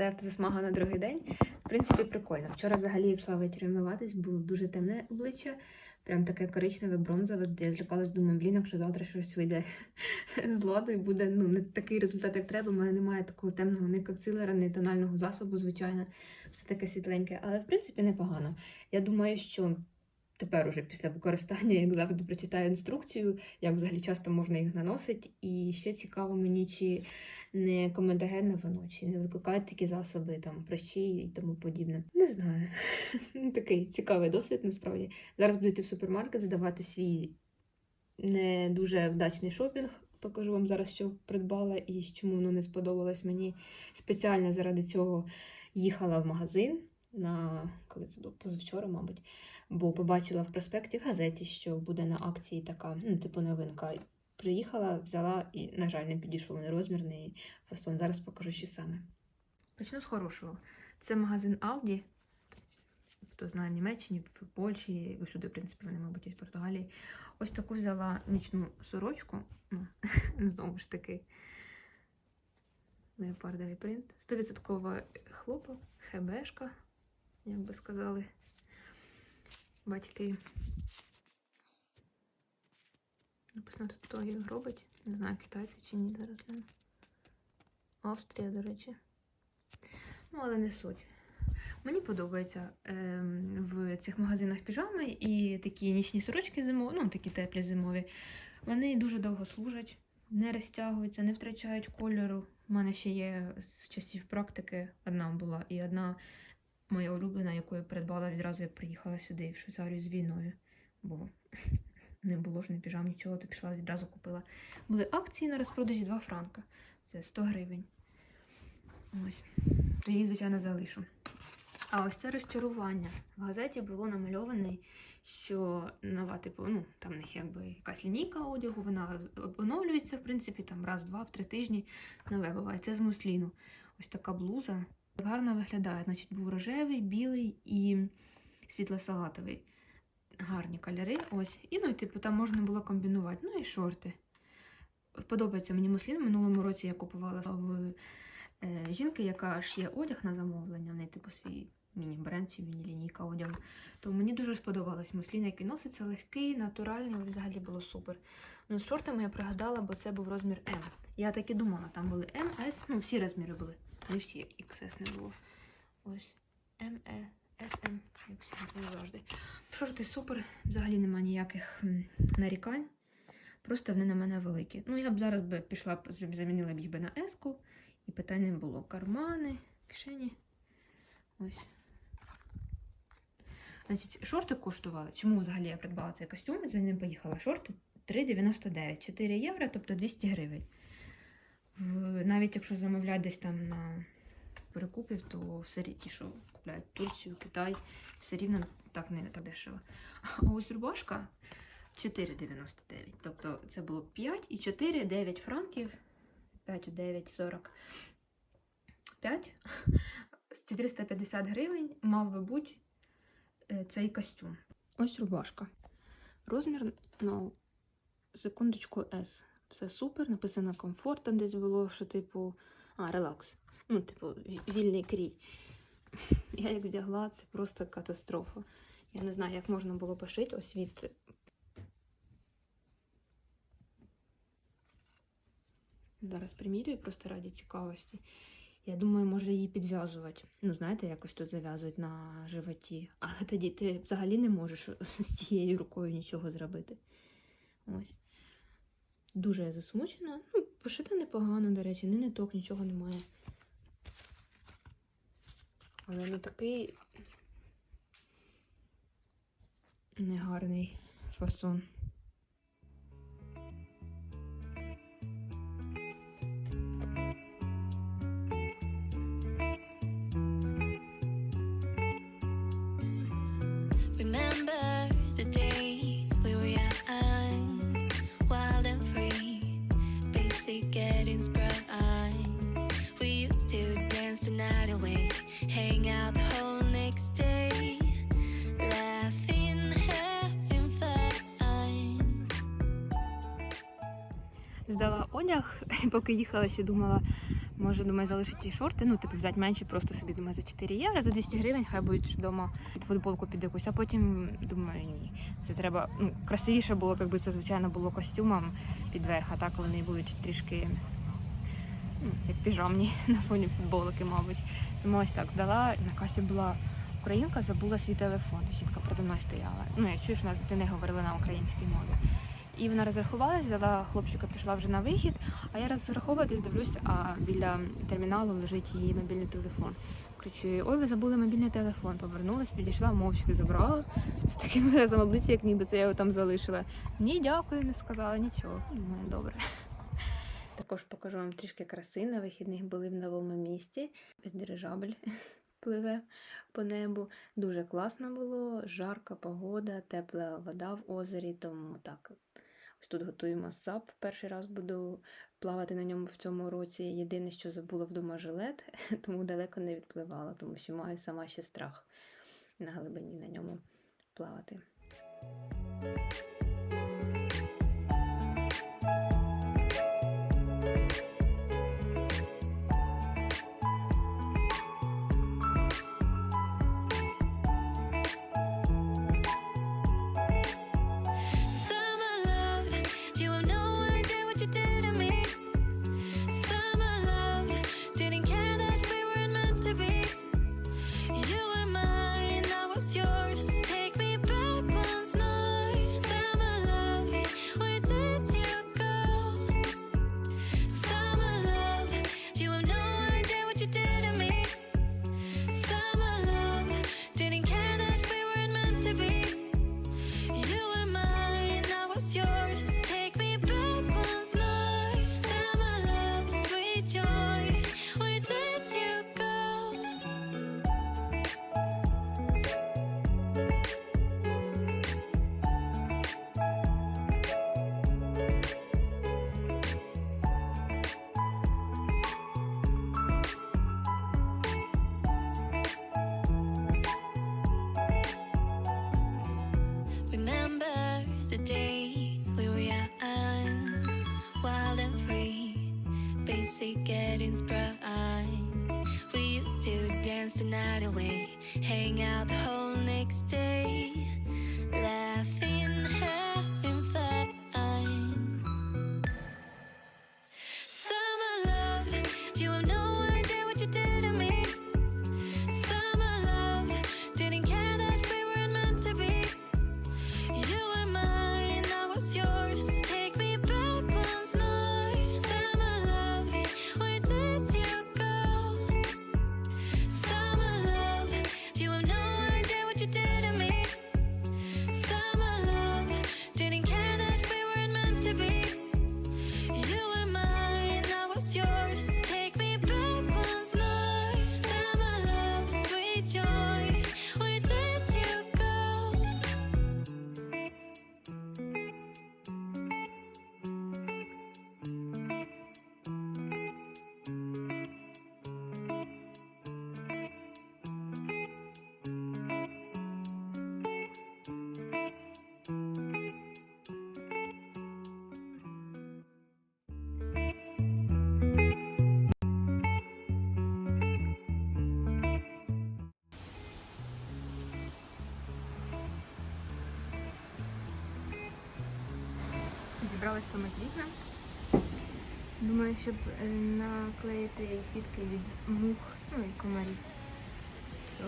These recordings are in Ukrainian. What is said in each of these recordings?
виглядає автозасмага на другий день. В принципі, прикольно. Вчора взагалі йшла ввечері вмиватись, було дуже темне обличчя, прям таке коричневе, бронзове, я злякалась, думаю, блін, якщо завтра щось вийде з ладу і буде ну, не такий результат, як треба. У мене немає такого темного ні консилера, ні тонального засобу, звичайно, все таке світленьке, але в принципі непогано. Я думаю, що. Тепер уже після використання, як завжди, прочитаю інструкцію, як взагалі часто можна їх наносити. І ще цікаво мені, чи не комедогенне воно, чи не викликають такі засоби, там прощі і тому подібне. Не знаю. Такий цікавий досвід насправді. Зараз буду йти в супермаркет, задавати свій не дуже вдачний шопінг. Покажу вам зараз, що придбала і чому воно не сподобалось мені. Спеціально заради цього їхала в магазин на коли це було позавчора, мабуть, бо побачила в проспекті в газеті, що буде на акції така, ну, типу новинка. Приїхала, взяла і, на жаль, не підійшов нерозмірний фасон. Зараз покажу, що саме. Почну з хорошого. Це магазин Aldi. Хто знає в Німеччині, в Польщі, всюди, в принципі, вони, мабуть, і в Португалії. Ось таку взяла нічну сорочку. Ну, знову ж таки, леопардовий принт. 100% хлопок, хебешка, як би сказали батьки. Написано тут хто їх робить. Не знаю, китайці чи ні зараз. Австрія, до речі. Ну, але не суть. Мені подобається ем, в цих магазинах піжами і такі нічні сорочки зимові, ну такі теплі зимові. Вони дуже довго служать, не розтягуються, не втрачають кольору. У мене ще є з часів практики одна була і одна моя улюблена, яку я придбала відразу, як приїхала сюди в Швейцарію з війною. Бо не було ж не піжам нічого, то пішла відразу купила. Були акції на розпродажі 2 франка. Це 100 гривень. Ось. То її, звичайно, залишу. А ось це розчарування. В газеті було намальований, що нова, типу, ну, там в них якби якась лінійка одягу, вона оновлюється, в принципі, там раз-два, в три тижні нове буває. Це з мусліну. Ось така блуза. Гарно виглядає. Значить, був рожевий, білий і світло-салатовий. Гарні кольори. Ось. І ну, і, типу, там можна було комбінувати. Ну і шорти. Подобається мені муслін. В минулому році я купувала в е, жінки, яка шиє одяг на замовлення. В неї, типу, свій міні-бренд чи міні-лінійка одягу. То мені дуже сподобалось муслін, який носиться легкий, натуральний, взагалі було супер. Ну, з шортами я пригадала, бо це був розмір М. Я так і думала, там були М, С, ну всі розміри були. Не всі XS не було. Ось М, Е, як всі завжди. Шорти супер, взагалі нема ніяких нарікань. Просто вони на мене великі. Ну, я б зараз би пішла, замінила б їх би на еску, і питань не було. Кармани, кишені. Ось. Значить, шорти коштували. Чому взагалі я придбала цей костюм? За ним поїхала. Шорти 3,99, 4 євро, тобто 200 гривень. Навіть якщо замовляти десь там на перекупів, то все ті, що купляють Турцію, Китай, все рівно так не так дешево. А ось рубашка 4,99. Тобто це було 5 і 4, 9 франків. 5 9, 40. 5. З 450 гривень мав би бути е, цей костюм. Ось рубашка. Розмір, ну, секундочку S. Все супер, написано комфорт, там десь було, що типу. А, релакс. Ну, типу, вільний крій. Я як вдягла, це просто катастрофа. Я не знаю, як можна було пошити ось від. Зараз примірюю просто раді цікавості. Я думаю, може її підв'язувати. Ну, знаєте, якось тут зав'язують на животі. Але тоді ти взагалі не можеш з цією рукою нічого зробити. Ось. Дуже я засмучена. Ну, пошита непогано, до речі, не ниток, нічого немає. Але не такий негарний фасон. Одяг, поки їхала, ще думала, може, думаю, залишити ті шорти, ну, типу, взяти менше, просто собі думаю, за 4 євро, за 200 гривень, хай будуть вдома під футболку під якусь, а потім думаю, ні. Це треба, ну, красивіше було якби це, звичайно, було костюмом під верх, а так вони будуть трішки ну, як піжамні на фоні футболки, мабуть. Тому ось так здала. На касі була українка, забула свій телефон. Жінка передо мною стояла. Ну, я чую, що у нас з дитиною говорили на українській мові. І вона розрахувалась, взяла хлопчика, пішла вже на вихід. А я розраховуватись, дивлюсь, а біля терміналу лежить її мобільний телефон. Кричу, ой, ви забули мобільний телефон. Повернулась, підійшла, мовчки забрала з таким виразом обличчя, як ніби це я його там залишила. Ні, дякую, не сказала нічого. Думаю, добре. Також покажу вам трішки краси. На вихідних були в новому місті. Ось дирижабль пливе по небу. Дуже класно було, жарка погода, тепла вода в озері, тому так. Ось тут готуємо сап. Перший раз буду плавати на ньому в цьому році. Єдине, що забула вдома жилет, тому далеко не відпливала, тому що маю сама ще страх на глибині на ньому плавати. Night away, hang out the whole next day, Зібралась помити. Думаю, щоб е, наклеїти сітки від мух, ну і комарів.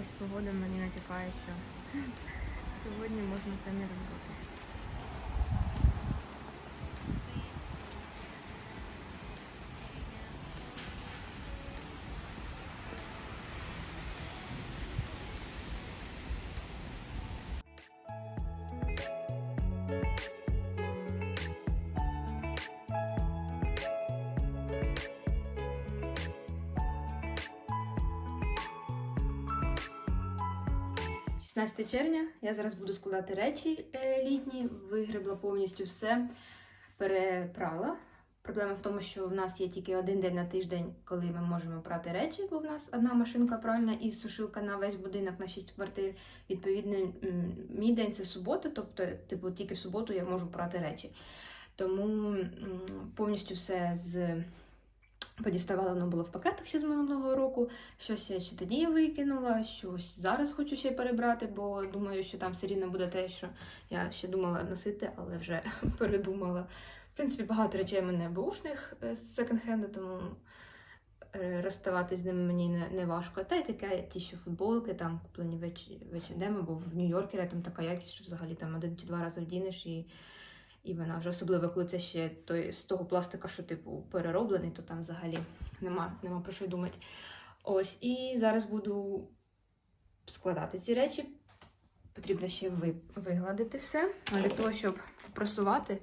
Ось погода мені натякає, сьогодні можна це не робити. – 16 червня. Я зараз буду складати речі е, літні, вигребла повністю все, перепрала. Проблема в тому, що в нас є тільки один день на тиждень, коли ми можемо прати речі, бо в нас одна машинка пральна і сушилка на весь будинок на 6 квартир. Відповідно, мій день це субота, тобто, типу, тільки в суботу я можу прати речі. Тому повністю все з подіставала, воно було в пакетах ще з минулого року. Щось я ще тоді викинула, щось зараз хочу ще перебрати, бо думаю, що там все рівно буде те, що я ще думала носити, але вже передумала. В принципі, багато речей в мене бушних е, з секонд-хенду, тому е, розставатись з ними мені не, не важко. Та й таке, ті, що футболки там куплені в H- в H&M або в Нью-Йоркері, там така якість, що взагалі там один чи два рази вдінеш і. І вона вже особливо, коли це ще той, з того пластика, що типу перероблений, то там взагалі нема, нема про що думати. Ось, і зараз буду складати ці речі. Потрібно ще ви, вигладити все. Для того, щоб просувати,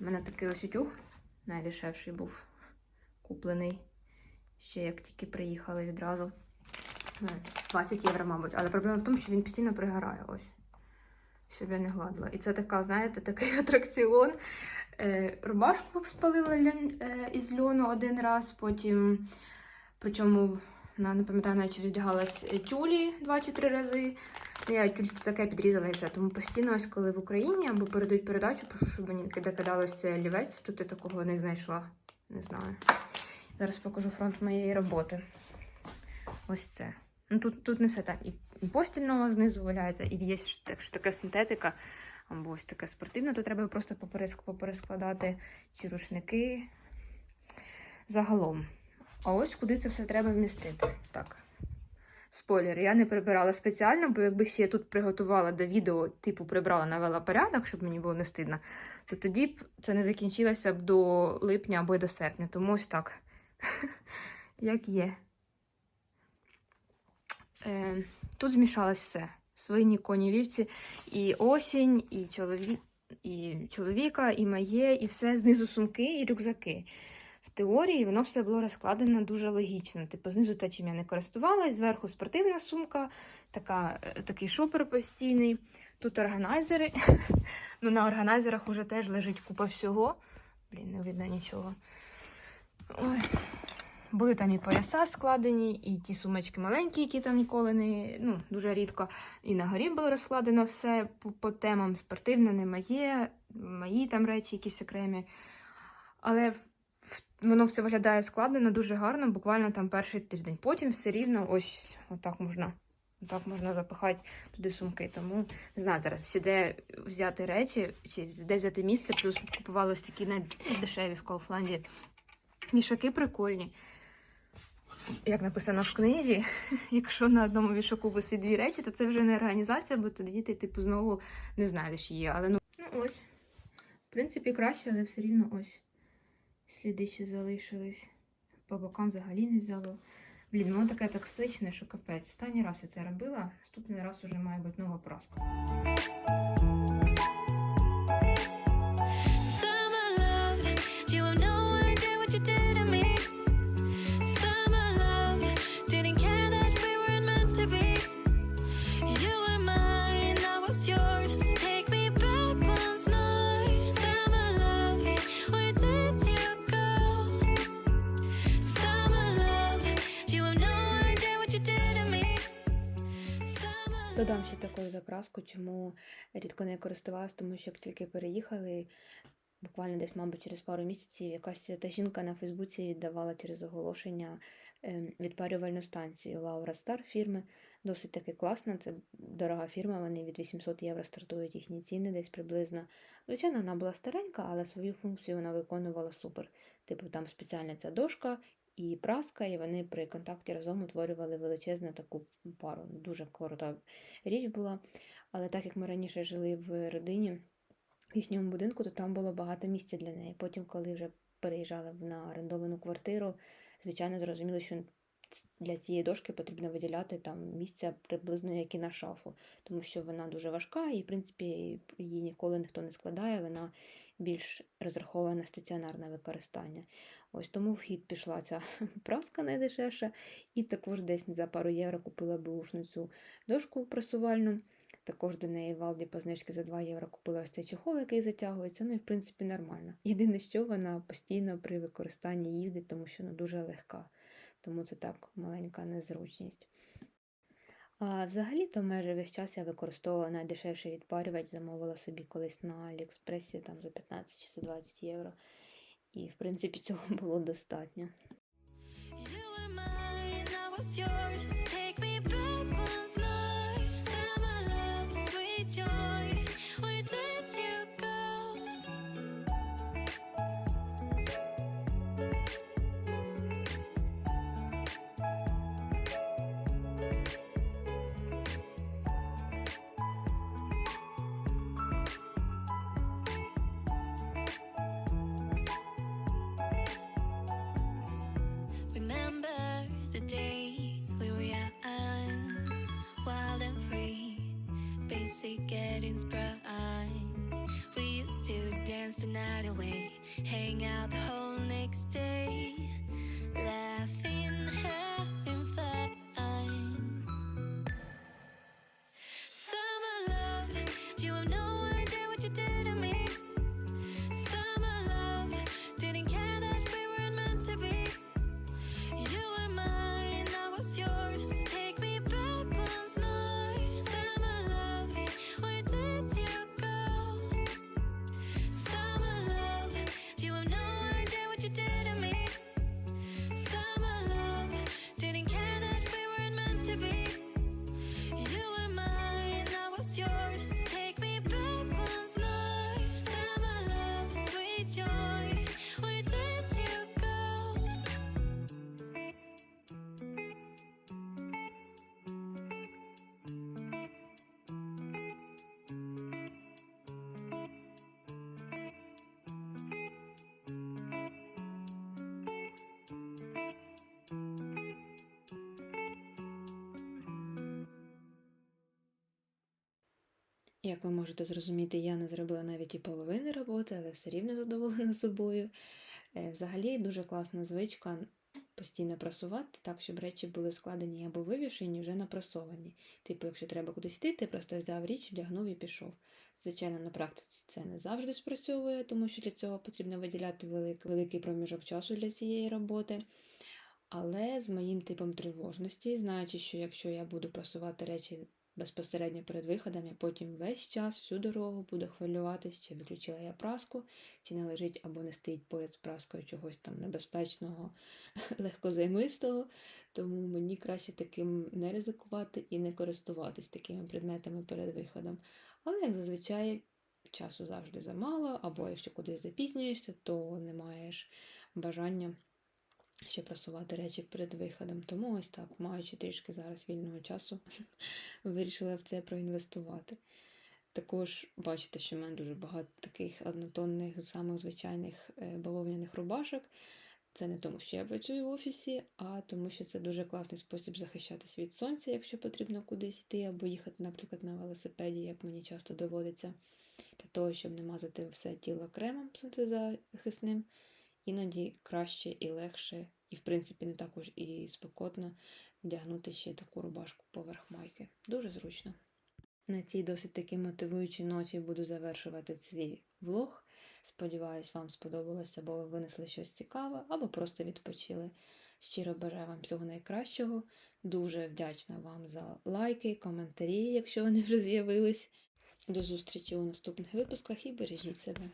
у мене такий ось утюг, найдешевший був куплений. Ще як тільки приїхали відразу. Ну, 20 євро, мабуть. Але проблема в тому, що він постійно пригорає. Ось. Щоб я не гладила. І це така, знаєте, такий атракціон. Е, рубашку спалила е, із льону один раз, потім, причому не пам'ятаю, навіть е, тюлі два чи три рази. Ну, Я тільки таке підрізала і все. Тому постійно, ось коли в Україні або передають передачу, прошу, щоб мені де кидалось це олівець. Тут я такого не знайшла. Не знаю. Зараз покажу фронт моєї роботи. Ось це. Ну, тут, тут не все так. І постільного знизу валяється, і є так- така синтетика, або ось така спортивна, то треба просто попереск- поперескладати чи рушники загалом. А ось куди це все треба вмістити. Так. Спойлер, я не прибирала спеціально, бо якби ще я тут приготувала до відео, типу прибрала, навела порядок, щоб мені було не стидно, то тоді б це не закінчилося б до липня або до серпня. Тому ось так. Як є. Е, тут змішалось все. Свині, коні, вівці, і осінь, і, чолові... і чоловіка, і моє, і все знизу сумки і рюкзаки. В теорії воно все було розкладено дуже логічно. Типу, знизу те, чим я не користувалась, зверху спортивна сумка, така, е, такий шопер постійний. Тут органайзери. ну, на органайзерах уже теж лежить купа всього. Блін, не видно нічого. Ой. Були там і пояса складені, і ті сумочки маленькі, які там ніколи не ну, дуже рідко. І на горі було розкладено все по, по темам. Спортивне не моє, мої там речі, якісь окремі. Але воно все виглядає складено дуже гарно, буквально там перший тиждень. Потім все рівно ось отак можна. Отак можна запихати туди сумки. Тому не знаю зараз ще де взяти речі, чи де взяти місце, плюс купували ось такі найдешеві в Кауфланді. Вішаки прикольні. Як написано в книзі, якщо на одному вішаку висить дві речі, то це вже не організація, бо тоді ти типу знову не знайдеш її. Але ну, ну ось. В принципі, краще, але все рівно ось. Сліди ще залишились. По бокам взагалі не взяло. Блін, воно таке токсичне, що капець. Останній раз я це робила, наступний раз уже має бути нова праска. Додам ще таку запраску, чому рідко не користувалась, тому що як тільки переїхали, буквально десь, мабуть, через пару місяців якась свята жінка на Фейсбуці віддавала через оголошення ем, відпарювальну станцію Лаура Стар фірми. Досить таки класна, це дорога фірма, вони від 800 євро стартують їхні ціни десь приблизно. Звичайно, вона була старенька, але свою функцію вона виконувала супер. Типу, там спеціальна ця дошка і праска, і вони при контакті разом утворювали величезну таку пару. Дуже крута річ була. Але так як ми раніше жили в родині, в їхньому будинку, то там було багато місця для неї. Потім, коли вже переїжджали на орендовану квартиру, звичайно, зрозуміло, що для цієї дошки потрібно виділяти там місця приблизно як і на шафу, тому що вона дуже важка і, в принципі, її ніколи ніхто не складає, вона більш розрахована на стаціонарне використання. Ось тому в хід пішла ця праска найдешевша, і також десь за пару євро купила бушну цю дошку просувальну. Також до неї в Алді по знижці за 2 євро купила ось цей чехол, який затягується. Ну і в принципі нормально. Єдине, що вона постійно при використанні їздить, тому що вона дуже легка. Тому це так маленька незручність. А взагалі-то майже весь час я використовувала найдешевший відпарювач, замовила собі колись на Аліекспресі там за 15 чи за 20 євро. І, в принципі, цього було достатньо. You were mine, I was yours. Take me back Як ви можете зрозуміти, я не зробила навіть і половини роботи, але все рівно задоволена собою. Е, Взагалі дуже класна звичка постійно прасувати так, щоб речі були складені або вивішені, вже напрасовані. Типу, якщо треба кудись йти, ти просто взяв річ, вдягнув і пішов. Звичайно, на практиці це не завжди спрацьовує, тому що для цього потрібно виділяти велик, великий проміжок часу для цієї роботи. Але з моїм типом тривожності, знаючи, що якщо я буду прасувати речі безпосередньо перед виходом, я потім весь час, всю дорогу буду хвилюватись, чи виключила я праску, чи не лежить або не стоїть поряд з праскою чогось там небезпечного, легкозаймистого. Тому мені краще таким не ризикувати і не користуватись такими предметами перед виходом. Але, як зазвичай, часу завжди замало, або якщо кудись запізнюєшся, то не маєш бажання ще прасувати речі перед виходом. Тому ось так, маючи трішки зараз вільного часу, вирішила в це проінвестувати. Також бачите, що в мене дуже багато таких однотонних, самих звичайних е, бавовняних рубашок. Це не тому, що я працюю в офісі, а тому, що це дуже класний спосіб захищатись від сонця, якщо потрібно кудись йти, або їхати, наприклад, на велосипеді, як мені часто доводиться, для того, щоб не мазати все тіло кремом сонцезахисним. Іноді краще і легше, і, в принципі, не також і спекотно вдягнути ще таку рубашку поверх майки. Дуже зручно. На цій досить таки мотивуючій ноті буду завершувати свій влог. Сподіваюсь, вам сподобалося, або ви винесли щось цікаве, або просто відпочили. Щиро бажаю вам всього найкращого. Дуже вдячна вам за лайки, коментарі, якщо вони вже з'явились. До зустрічі у наступних випусках і бережіть себе.